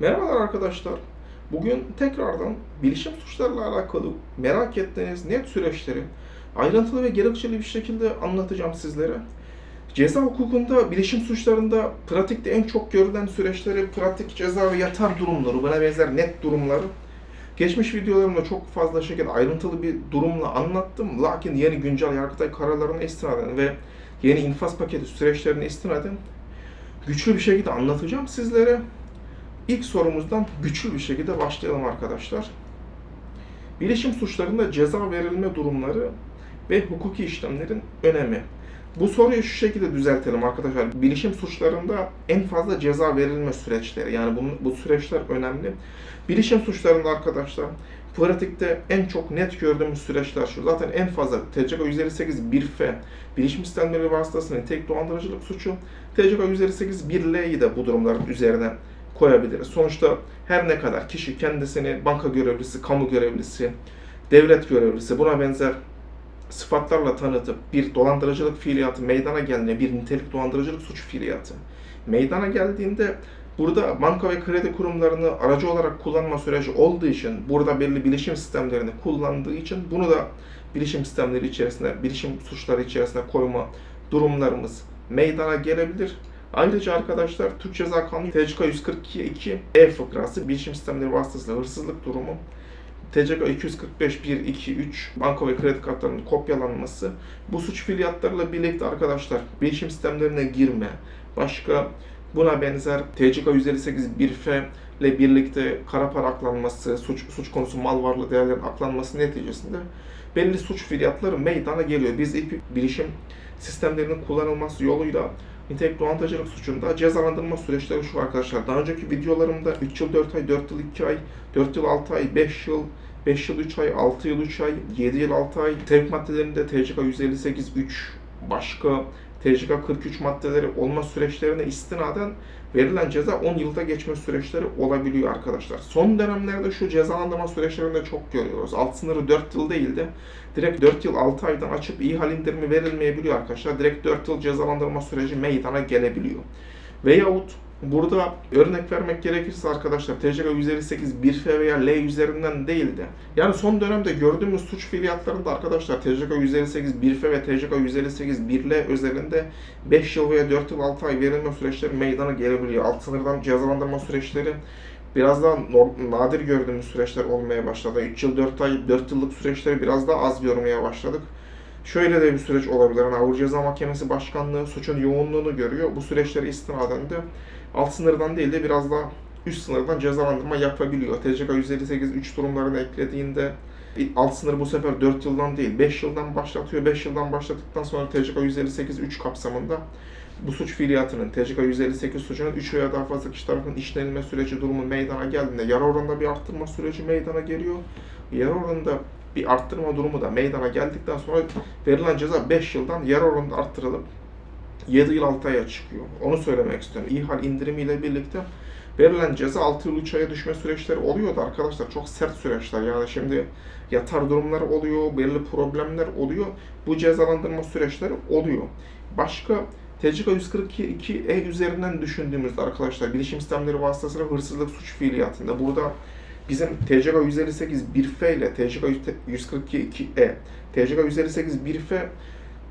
Merhabalar arkadaşlar. Bugün tekrardan bilişim suçlarıyla alakalı merak ettiğiniz net süreçleri ayrıntılı ve gerekçeli bir şekilde anlatacağım sizlere. Ceza hukukunda bilişim suçlarında pratikte en çok görülen süreçleri, pratik ceza ve yatar durumları, buna benzer net durumları geçmiş videolarımda çok fazla şekilde ayrıntılı bir durumla anlattım. Lakin yeni güncel Yargıtay kararlarına istinaden ve yeni infaz paketi süreçlerine istinaden güçlü bir şekilde anlatacağım sizlere. İlk sorumuzdan güçlü bir şekilde başlayalım arkadaşlar. Bilişim suçlarında ceza verilme durumları ve hukuki işlemlerin önemi. Bu soruyu şu şekilde düzeltelim arkadaşlar. Bilişim suçlarında en fazla ceza verilme süreçleri. Yani bu, bu süreçler önemli. Bilişim suçlarında arkadaşlar pratikte en çok net gördüğümüz süreçler şu. Zaten en fazla TCK 158 1F bilişim sistemleri vasıtasıyla tek dolandırıcılık suçu. TCK 158 1L'yi de bu durumların üzerine koyabiliriz. Sonuçta her ne kadar kişi kendisini banka görevlisi, kamu görevlisi, devlet görevlisi buna benzer sıfatlarla tanıtıp bir dolandırıcılık fiiliyatı meydana geldiğinde bir nitelik dolandırıcılık suç fiiliyatı meydana geldiğinde burada banka ve kredi kurumlarını aracı olarak kullanma süreci olduğu için burada belli bilişim sistemlerini kullandığı için bunu da bilişim sistemleri içerisinde, bilişim suçları içerisine koyma durumlarımız meydana gelebilir. Ayrıca arkadaşlar Türk Ceza Kanunu TCK 142 E fıkrası bilişim sistemleri vasıtasıyla hırsızlık durumu TCK 245 1 2 3 banka ve kredi kartlarının kopyalanması bu suç fiiliyatlarıyla birlikte arkadaşlar bilişim sistemlerine girme, başka buna benzer TCK 158 1F ile birlikte kara para aklanması, suç, suç konusu mal varlığı değerlerin aklanması neticesinde belli suç fiiliyatları meydana geliyor. Biz ilk bilişim sistemlerinin kullanılması yoluyla nitelik dolandırıcılık suçunda cezalandırma süreçleri şu arkadaşlar. Daha önceki videolarımda 3 yıl 4 ay, 4 yıl 2 ay, 4 yıl 6 ay, 5 yıl, 5 yıl 3 ay, 6 yıl 3 ay, 7 yıl 6 ay, sevk maddelerinde TCK 158 3 başka TCK 43 maddeleri olma süreçlerine istinaden verilen ceza 10 yılda geçme süreçleri olabiliyor arkadaşlar. Son dönemlerde şu cezalandırma süreçlerinde çok görüyoruz. Alt sınırı 4 yıl değil de direkt 4 yıl 6 aydan açıp iyi hal indirimi verilmeyebiliyor arkadaşlar. Direkt 4 yıl cezalandırma süreci meydana gelebiliyor. Veyahut Burada örnek vermek gerekirse arkadaşlar TCK 158 1F veya L üzerinden değil de yani son dönemde gördüğümüz suç fiiliyatlarında arkadaşlar TCK 158 1F ve TCK 158 1L özelinde 5 yıl veya 4 yıl 6 ay verilme süreçleri meydana gelebiliyor. Alt sınırdan cezalandırma süreçleri biraz daha nadir gördüğümüz süreçler olmaya başladı. 3 yıl 4 ay 4 yıllık süreçleri biraz daha az görmeye başladık. Şöyle de bir süreç olabilir. Yani Ağır Ceza Mahkemesi Başkanlığı suçun yoğunluğunu görüyor. Bu süreçleri istinaden de alt sınırdan değil de biraz daha üst sınırdan cezalandırma yapabiliyor. TCK 158 3 durumlarını eklediğinde alt sınır bu sefer 4 yıldan değil 5 yıldan başlatıyor. 5 yıldan başladıktan sonra TCK 158 3 kapsamında bu suç fiiliyatının TCK 158 suçunun 3 veya daha fazla kişi tarafından işlenilme süreci durumu meydana geldiğinde yarı oranında bir arttırma süreci meydana geliyor. Yarı oranında bir arttırma durumu da meydana geldikten sonra verilen ceza 5 yıldan yarı oranında arttırılıp 7 yıl 6 aya çıkıyor. Onu söylemek istiyorum. İhal indirimiyle birlikte verilen ceza 6 yıl 3 aya düşme süreçleri oluyordu arkadaşlar. Çok sert süreçler. Yani şimdi yatar durumlar oluyor, belli problemler oluyor. Bu cezalandırma süreçleri oluyor. Başka TCK 142 E üzerinden düşündüğümüzde arkadaşlar bilişim sistemleri vasıtasıyla hırsızlık suç fiiliyatında burada bizim TCK 158 1F ile TCK 142 E, TCK 158 1F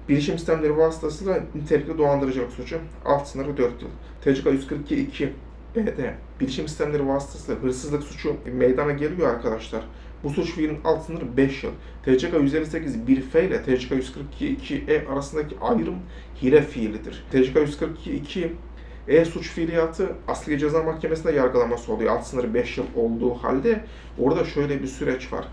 bilişim sistemleri vasıtasıyla nitelikli dolandırıcılık suçu alt sınırı 4 yıl. TCK 142 2 E'de bilişim sistemleri vasıtasıyla hırsızlık suçu meydana geliyor arkadaşlar. Bu suç fiilinin alt sınırı 5 yıl. TCK 158 1F ile TCK 142 2E arasındaki ayrım hile fiilidir. TCK 142 2 e suç fiiliyatı Asliye Ceza Mahkemesi'nde yargılaması oluyor. Alt sınırı 5 yıl olduğu halde orada şöyle bir süreç var.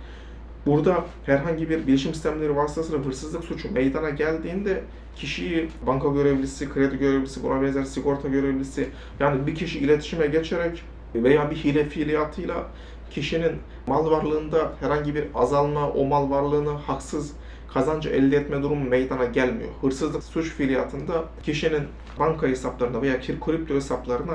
Burada herhangi bir bilişim sistemleri vasıtasıyla hırsızlık suçu meydana geldiğinde kişiyi banka görevlisi, kredi görevlisi, buna benzer sigorta görevlisi yani bir kişi iletişime geçerek veya bir hile fiiliyatıyla kişinin mal varlığında herhangi bir azalma, o mal varlığını haksız kazancı elde etme durumu meydana gelmiyor. Hırsızlık suç fiiliyatında kişinin banka hesaplarına veya kripto hesaplarına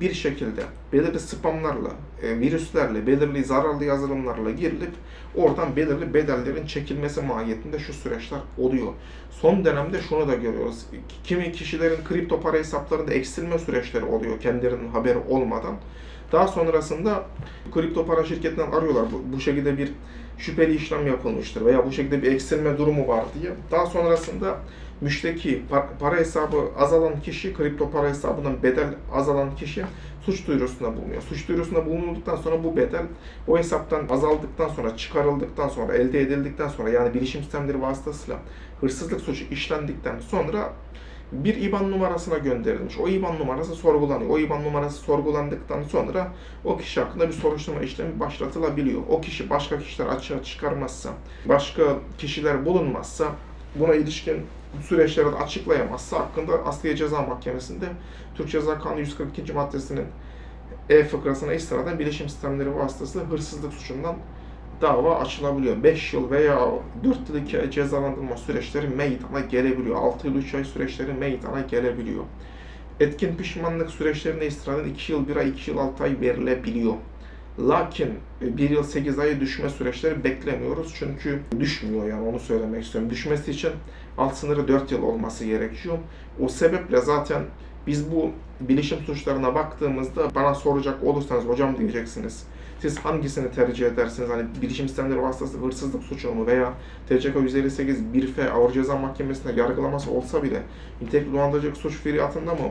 bir şekilde belirli spamlarla, e, virüslerle, belirli zararlı yazılımlarla girilip oradan belirli bedellerin çekilmesi mahiyetinde şu süreçler oluyor. Son dönemde şunu da görüyoruz. Kimi kişilerin kripto para hesaplarında eksilme süreçleri oluyor kendilerinin haberi olmadan. Daha sonrasında kripto para şirketinden arıyorlar. Bu, bu şekilde bir şüpheli işlem yapılmıştır veya bu şekilde bir eksilme durumu var diye. Daha sonrasında müşteki pa- para hesabı azalan kişi, kripto para hesabından bedel azalan kişi suç duyurusunda bulunuyor. Suç duyurusunda bulunulduktan sonra bu bedel o hesaptan azaldıktan sonra, çıkarıldıktan sonra, elde edildikten sonra yani bilişim sistemleri vasıtasıyla hırsızlık suçu işlendikten sonra bir IBAN numarasına gönderilmiş. O IBAN numarası sorgulanıyor. O IBAN numarası sorgulandıktan sonra o kişi hakkında bir soruşturma işlemi başlatılabiliyor. O kişi başka kişiler açığa çıkarmazsa, başka kişiler bulunmazsa, buna ilişkin süreçleri de açıklayamazsa hakkında Asliye Ceza Mahkemesi'nde Türk Ceza Kanunu 142. maddesinin E fıkrasına istinaden bilişim sistemleri vasıtasıyla hırsızlık suçundan dava açılabiliyor. 5 yıl veya 4 yıl 2 ay cezalandırma süreçleri meydana gelebiliyor. 6 yıl 3 ay süreçleri meydana gelebiliyor. Etkin pişmanlık süreçlerine istinaden 2 yıl 1 ay 2 yıl 6 ay verilebiliyor. Lakin 1 yıl 8 ayı düşme süreçleri beklemiyoruz. Çünkü düşmüyor yani onu söylemek istiyorum. Düşmesi için alt sınırı 4 yıl olması gerekiyor. O sebeple zaten biz bu bilişim suçlarına baktığımızda bana soracak olursanız hocam diyeceksiniz. Siz hangisini tercih edersiniz? Hani bilişim sistemleri vasıtası hırsızlık suçu mu veya TCK 158 1F Ağır Ceza Mahkemesi'nde yargılaması olsa bile nitelikli dolandırıcılık suç fiiliyatında mı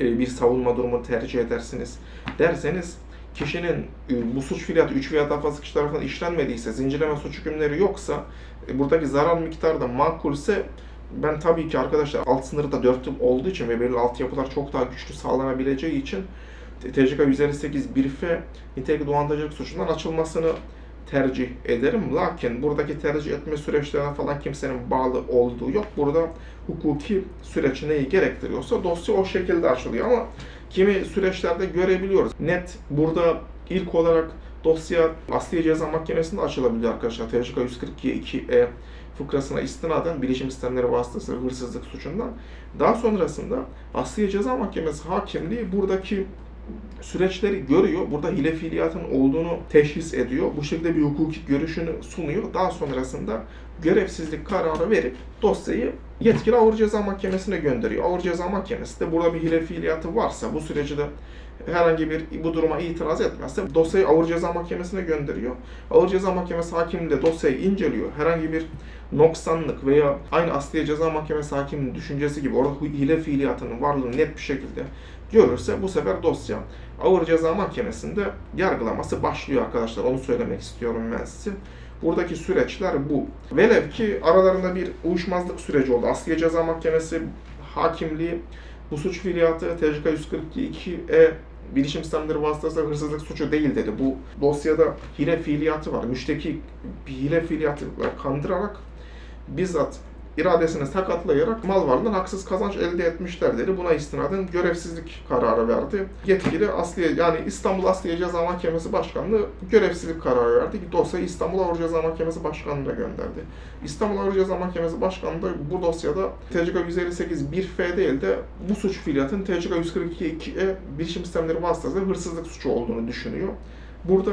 e, bir savunma durumu tercih edersiniz derseniz kişinin e, bu suç fiiliyatı 3 veya daha fazla kişi tarafından işlenmediyse, zincirleme suç hükümleri yoksa, e, buradaki zarar miktarı da makulse ben tabii ki arkadaşlar alt sınırı da 4 yıl olduğu için ve belirli altyapılar çok daha güçlü sağlanabileceği için TCK 158 1F nitelikli dolandırıcılık suçundan açılmasını tercih ederim. Lakin buradaki tercih etme süreçlerine falan kimsenin bağlı olduğu yok. Burada hukuki süreç neyi gerektiriyorsa dosya o şekilde açılıyor ama kimi süreçlerde görebiliyoruz. Net burada ilk olarak dosya Asliye Ceza Mahkemesi'nde açılabilir arkadaşlar. TCK 142 2E fıkrasına istinaden bilişim sistemleri vasıtasıyla hırsızlık suçundan. Daha sonrasında Asliye Ceza Mahkemesi hakimliği buradaki süreçleri görüyor. Burada hile fiiliyatın olduğunu teşhis ediyor. Bu şekilde bir hukuki görüşünü sunuyor. Daha sonrasında görevsizlik kararı verip dosyayı yetkili Ağır Ceza Mahkemesi'ne gönderiyor. Ağır Ceza Mahkemesi de burada bir hile fiiliyatı varsa bu süreci de herhangi bir bu duruma itiraz etmezse dosyayı Ağır Ceza Mahkemesi'ne gönderiyor. Ağır Ceza Mahkemesi hakimi de dosyayı inceliyor. Herhangi bir noksanlık veya aynı Asliye Ceza Mahkemesi hakiminin düşüncesi gibi orada hile fiiliyatının varlığını net bir şekilde görürse bu sefer dosya Ağır Ceza Mahkemesi'nde yargılaması başlıyor arkadaşlar. Onu söylemek istiyorum ben size. Buradaki süreçler bu. Velev ki aralarında bir uyuşmazlık süreci oldu. Asliye Ceza Mahkemesi hakimliği bu suç fiiliyatı TCK 142-2E bilişim sistemleri vasıtasıyla hırsızlık suçu değil dedi. Bu dosyada hile fiiliyatı var. Müşteki bir hile fiiliyatıyla kandırarak bizzat iradesini sakatlayarak mal varlığından haksız kazanç elde etmişler dedi. Buna istinaden görevsizlik kararı verdi. Yetkili Asliye yani İstanbul Asliye Ceza Mahkemesi Başkanlığı görevsizlik kararı verdi. Dosyayı İstanbul Ağır Ceza Mahkemesi Başkanlığı'na gönderdi. İstanbul Ağır Ceza Mahkemesi Başkanlığı da bu dosyada TCK 158 1F değil de bu suç fiiliyatın TCK 142 2E bilişim sistemleri vasıtasıyla hırsızlık suçu olduğunu düşünüyor. Burada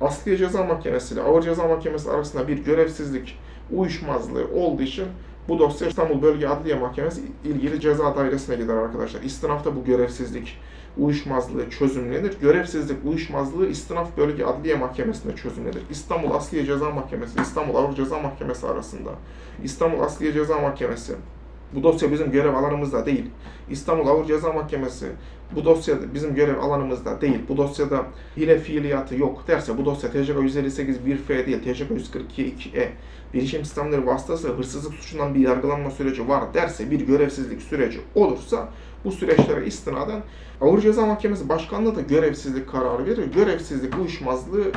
Asliye Ceza Mahkemesi ile Ağır Ceza Mahkemesi arasında bir görevsizlik uyuşmazlığı olduğu için bu dosya İstanbul Bölge Adliye Mahkemesi ilgili ceza dairesine gider arkadaşlar. İstinafta bu görevsizlik uyuşmazlığı çözümlenir. Görevsizlik uyuşmazlığı İstinaf Bölge Adliye Mahkemesi'nde çözümlenir. İstanbul Asliye Ceza Mahkemesi, İstanbul Ağır Ceza Mahkemesi arasında İstanbul Asliye Ceza Mahkemesi bu dosya bizim görev alanımızda değil. İstanbul Ağır Ceza Mahkemesi bu dosya bizim görev alanımızda değil. Bu dosyada hile fiiliyatı yok derse bu dosya TCK 158 1F değil TCK 142 2E bilişim sistemleri vasıtasıyla hırsızlık suçundan bir yargılanma süreci var derse bir görevsizlik süreci olursa bu süreçlere istinaden Ağır Ceza Mahkemesi Başkanlığı da görevsizlik kararı verir. Görevsizlik uyuşmazlığı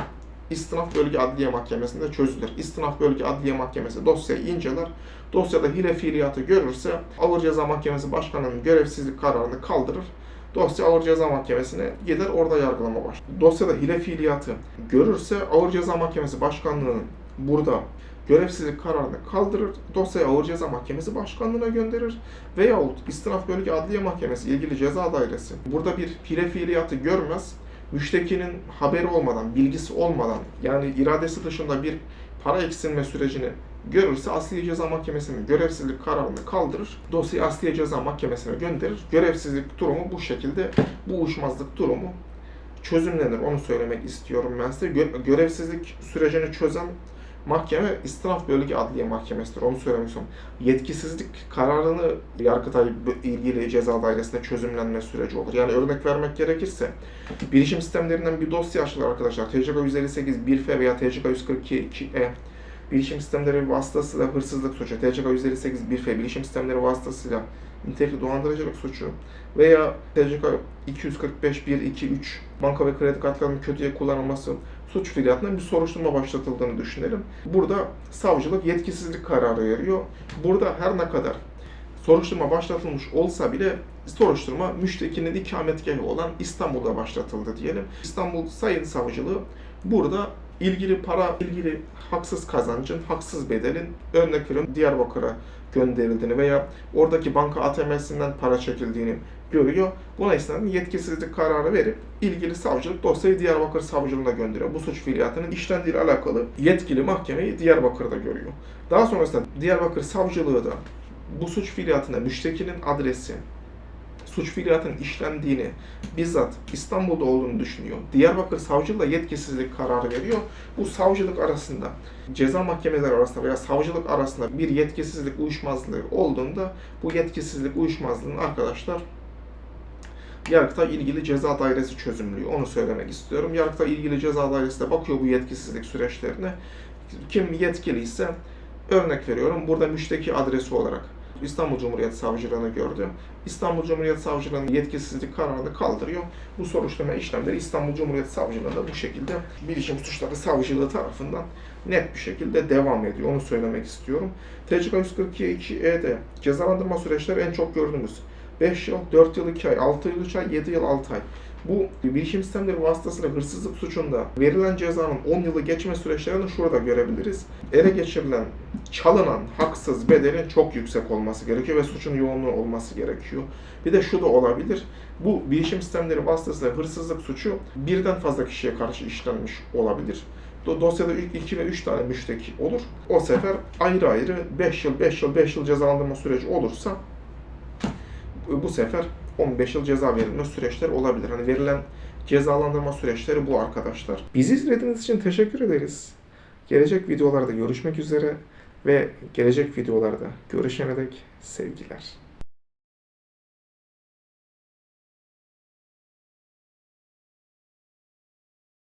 İstinaf Bölge Adliye Mahkemesi'nde çözülür. İstinaf Bölge Adliye Mahkemesi dosyayı inceler. Dosyada hile fiiliyatı görürse Ağır Ceza Mahkemesi Başkanı'nın görevsizlik kararını kaldırır. Dosya Ağır Ceza Mahkemesi'ne gider orada yargılama başlar. Dosyada hile fiiliyatı görürse Ağır Ceza Mahkemesi Başkanlığı'nın burada görevsizlik kararını kaldırır, dosyayı Ağır Ceza Mahkemesi Başkanlığı'na gönderir veyahut İstinaf Bölge Adliye Mahkemesi ilgili ceza dairesi burada bir hile fiiliyatı görmez, müştekinin haberi olmadan, bilgisi olmadan yani iradesi dışında bir para eksilme sürecini görürse Asliye Ceza Mahkemesi'nin görevsizlik kararını kaldırır. Dosyayı Asliye Ceza Mahkemesi'ne gönderir. Görevsizlik durumu bu şekilde, bu uyuşmazlık durumu çözümlenir. Onu söylemek istiyorum ben size. Gö- görevsizlik sürecini çözen mahkeme İstinaf Bölge Adliye Mahkemesi'dir. Onu söylemek istiyorum. Yetkisizlik kararını Yargıtay ilgili ceza dairesinde çözümlenme süreci olur. Yani örnek vermek gerekirse bilişim sistemlerinden bir dosya açılır arkadaşlar. TCK 158 1F veya TCK 142 2E bilişim sistemleri vasıtasıyla hırsızlık suçu, TCK 158 1F bilişim sistemleri vasıtasıyla nitelikli dolandırıcılık suçu veya TCK 245 1 2 3 banka ve kredi kartlarının kötüye kullanılması suç fiiliyatından bir soruşturma başlatıldığını düşünelim. Burada savcılık yetkisizlik kararı veriyor. Burada her ne kadar soruşturma başlatılmış olsa bile soruşturma müştekinin ikametgahı olan İstanbul'da başlatıldı diyelim. İstanbul Sayın Savcılığı burada ilgili para, ilgili haksız kazancın, haksız bedelin örnek veriyorum Diyarbakır'a gönderildiğini veya oradaki banka ATM'sinden para çekildiğini görüyor. Buna istinaden yetkisizlik kararı verip ilgili savcılık dosyayı Diyarbakır Savcılığına gönderiyor. Bu suç fiiliyatının işlendiği ile alakalı yetkili mahkemeyi Diyarbakır'da görüyor. Daha sonrasında Diyarbakır Savcılığı da bu suç fiiliyatına müştekinin adresi, suç fiiliyatının işlendiğini bizzat İstanbul'da olduğunu düşünüyor. Diyarbakır Savcılığı da yetkisizlik kararı veriyor. Bu savcılık arasında, ceza mahkemeleri arasında veya savcılık arasında bir yetkisizlik uyuşmazlığı olduğunda bu yetkisizlik uyuşmazlığını arkadaşlar Yargıtay ilgili ceza dairesi çözümlüyor. Onu söylemek istiyorum. Yargıtay ilgili ceza dairesi de bakıyor bu yetkisizlik süreçlerine. Kim yetkiliyse örnek veriyorum. Burada müşteki adresi olarak İstanbul Cumhuriyet Savcılığını gördü. İstanbul Cumhuriyet Savcılığı'nın yetkisizlik kararını kaldırıyor. Bu soruşturma işlemleri İstanbul Cumhuriyet Savcılığı'nda bu şekilde bilişim suçları savcılığı tarafından net bir şekilde devam ediyor. Onu söylemek istiyorum. TCK 142.2e'de cezalandırma süreçleri en çok gördüğümüz 5 yıl, 4 yıl 2 ay, 6 yıl 3 ay, 7 yıl 6 ay. Bu bilişim sistemleri vasıtasıyla hırsızlık suçunda verilen cezanın 10 yılı geçme süreçlerini şurada görebiliriz. Ele geçirilen, çalınan haksız bedelin çok yüksek olması gerekiyor ve suçun yoğunluğu olması gerekiyor. Bir de şu da olabilir. Bu bilişim sistemleri vasıtasıyla hırsızlık suçu birden fazla kişiye karşı işlenmiş olabilir. Do- Dosyada ilk 2 ve 3 tane müşteki olur. O sefer ayrı ayrı 5 yıl, 5 yıl, 5 yıl cezalandırma süreci olursa bu sefer 15 yıl ceza verilme süreçler olabilir. Hani verilen cezalandırma süreçleri bu arkadaşlar. Bizi izlediğiniz için teşekkür ederiz. Gelecek videolarda görüşmek üzere ve gelecek videolarda görüşene dek sevgiler.